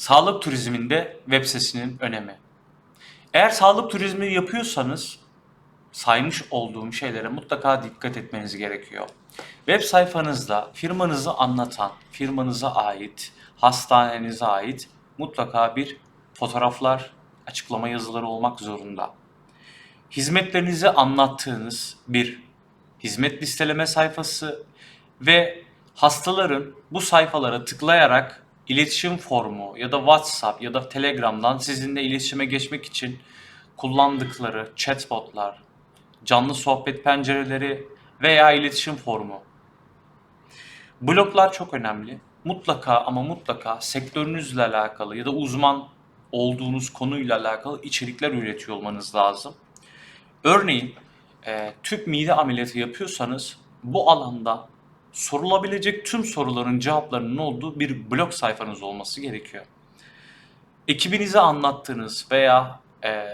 Sağlık turizminde web sitesinin önemi. Eğer sağlık turizmi yapıyorsanız saymış olduğum şeylere mutlaka dikkat etmeniz gerekiyor. Web sayfanızda firmanızı anlatan, firmanıza ait, hastanenize ait mutlaka bir fotoğraflar, açıklama yazıları olmak zorunda. Hizmetlerinizi anlattığınız bir hizmet listeleme sayfası ve hastaların bu sayfalara tıklayarak iletişim formu ya da WhatsApp ya da Telegram'dan sizinle iletişime geçmek için kullandıkları chatbotlar, canlı sohbet pencereleri veya iletişim formu. Bloglar çok önemli. Mutlaka ama mutlaka sektörünüzle alakalı ya da uzman olduğunuz konuyla alakalı içerikler üretiyor olmanız lazım. Örneğin e, tüp mide ameliyatı yapıyorsanız bu alanda sorulabilecek tüm soruların cevaplarının olduğu bir blog sayfanız olması gerekiyor. Ekibinize anlattığınız veya e,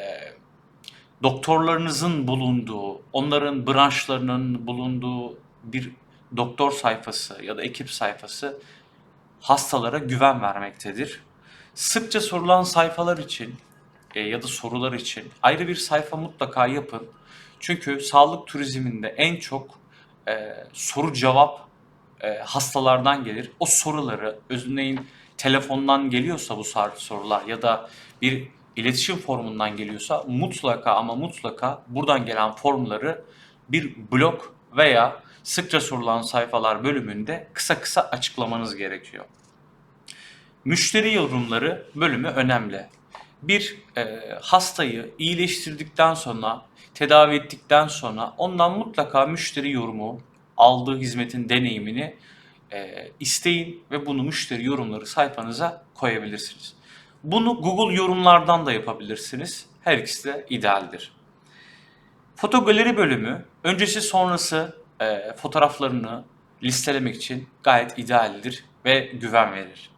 doktorlarınızın bulunduğu, onların branşlarının bulunduğu bir doktor sayfası ya da ekip sayfası hastalara güven vermektedir. Sıkça sorulan sayfalar için e, ya da sorular için ayrı bir sayfa mutlaka yapın. Çünkü sağlık turizminde en çok e, soru cevap e, hastalardan gelir. O soruları örneğin telefondan geliyorsa bu sorular ya da bir iletişim formundan geliyorsa mutlaka ama mutlaka buradan gelen formları bir blog veya sıkça sorulan sayfalar bölümünde kısa kısa açıklamanız gerekiyor. Müşteri yorumları bölümü önemli. Bir e, hastayı iyileştirdikten sonra, tedavi ettikten sonra ondan mutlaka müşteri yorumu, aldığı hizmetin deneyimini e, isteyin ve bunu müşteri yorumları sayfanıza koyabilirsiniz. Bunu Google yorumlardan da yapabilirsiniz. Her ikisi de idealdir. Fotogaleri bölümü öncesi sonrası e, fotoğraflarını listelemek için gayet idealdir ve güven verir.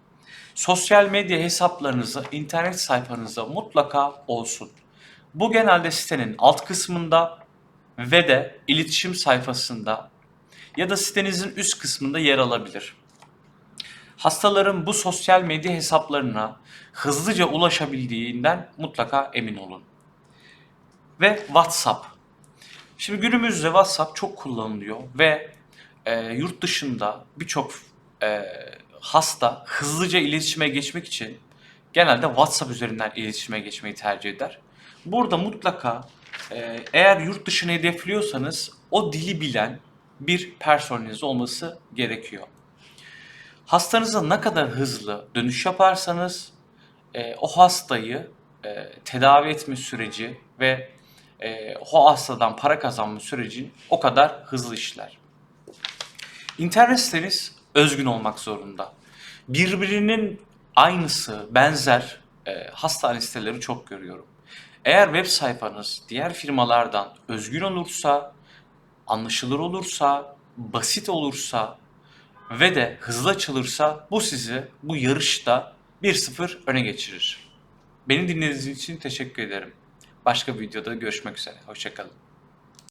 Sosyal medya hesaplarınızı internet sayfanızda mutlaka olsun. Bu genelde sitenin alt kısmında ve de iletişim sayfasında ya da sitenizin üst kısmında yer alabilir. Hastaların bu sosyal medya hesaplarına hızlıca ulaşabildiğinden mutlaka emin olun. Ve WhatsApp. Şimdi günümüzde WhatsApp çok kullanılıyor ve e, yurt dışında birçok e, hasta hızlıca iletişime geçmek için genelde WhatsApp üzerinden iletişime geçmeyi tercih eder. Burada mutlaka e, eğer yurt dışını hedefliyorsanız o dili bilen bir personeliniz olması gerekiyor. Hastanıza ne kadar hızlı dönüş yaparsanız e, o hastayı e, tedavi etme süreci ve e, o hastadan para kazanma süreci o kadar hızlı işler. İnternet siteniz özgün olmak zorunda. Birbirinin aynısı, benzer e, hastane siteleri çok görüyorum. Eğer web sayfanız diğer firmalardan özgün olursa, anlaşılır olursa, basit olursa ve de hızlı açılırsa bu sizi bu yarışta 1-0 öne geçirir. Beni dinlediğiniz için teşekkür ederim. Başka bir videoda görüşmek üzere. Hoşçakalın.